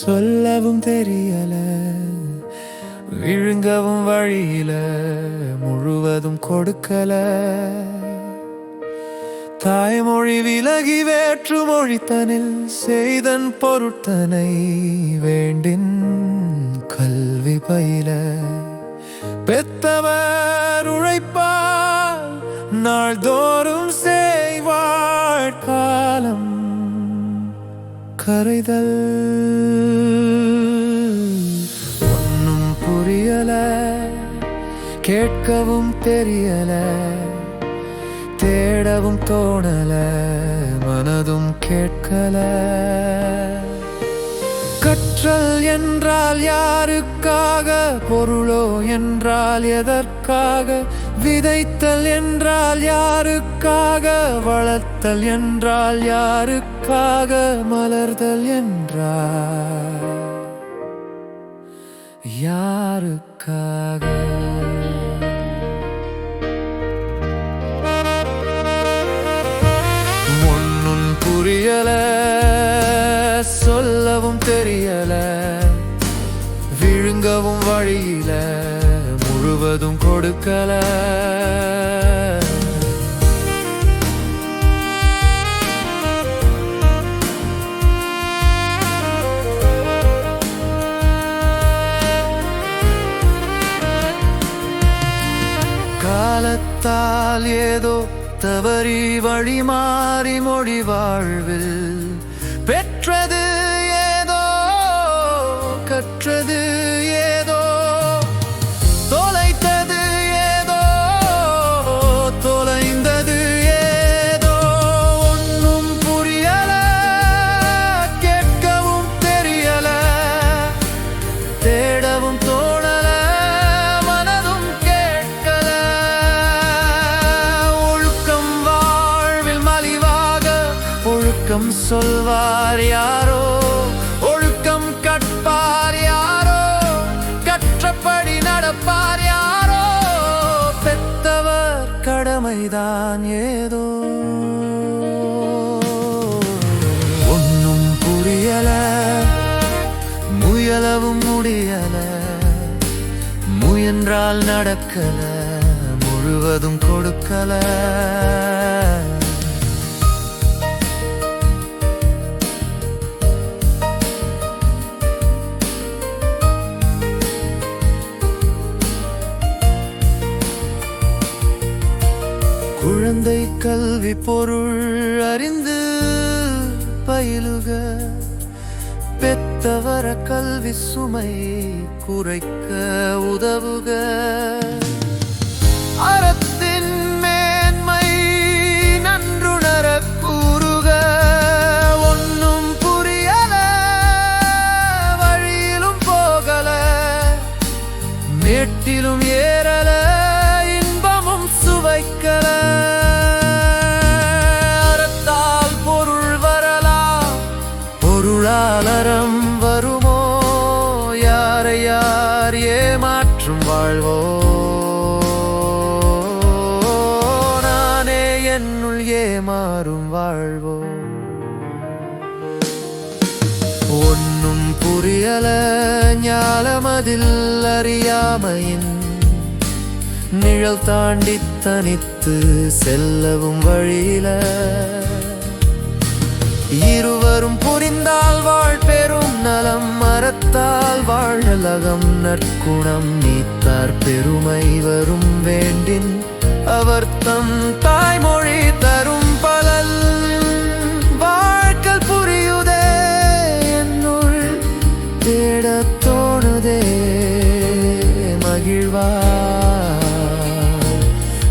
சொல்லவும் தெரியல விழுங்கவும் வழியில முழுவதும் கொடுக்கல. தாய்மொழி விலகி வேற்று மொழித்தனில் செய்தன் பொருட்டனை வேண்டின் கல்வி பயில. பெத்தவர் உழைப்பால் நாள்தோறும் கரைதல். ஒன்னும் புரியல கேட்கவும் தெரியல தேடவும் தோணல மனதும் கேட்கல. கற்றல் என்றால் யாருக்காக பொருளோ என்றால் எதற்காக விதைத்தல் என்றால் யாருக்காக வளர்த்தல் என்றால் யாருக்காக மலர்தல் என்றால் யாருக்காக? ஒன்னும் புரியல சொல்லவும் தெரியல விழுங்கவும் வழியில முழுவதும் கொடுக்கல. காலத்தால் ஏதோ தவறி வழி மாறி மொழி வாழ்வில் பெற்றது ஏதோ கற்றது ஒழுக்கம் சொல்வார் யாரோ? ஒழுக்கம் கற்பார் யாரோ? கற்றபடி நடப்பார் யாரோ? பெத்தவர் கடமைதான் ஏதோ. ஒன்னும் புரியல முயலவும் முடியல முயன்றால் நடக்கல முழுவதும் கொடுக்கல. குழந்தை கல்வி பொருள் அறிந்து பயிலுக. பெத்தவர கல்வி சுமை குறைக்க உதவுக. வாழ்வோ? நானே என்னுள் ஏமாறும் வாழ்வோ? ஒன்னும் புரியல ஞாலமதில் அறியாமையின் நிழல் தாண்டி தனித்து செல்லவும் வழியில. இருவரும் புரிந்தால் வாழ் பெரும் நலம் மரத்தால் வாழ்நலகம் நற்குணம் நீத்தார் பெருமை வரும் வேண்டின். அவர் தம் தாய்மொழி தரும் பலல் வாழ்க்கல் புரியுதே என்னுள் தேடத் தோணுதே மகிழ்வா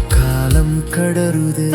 காலம் கடருதே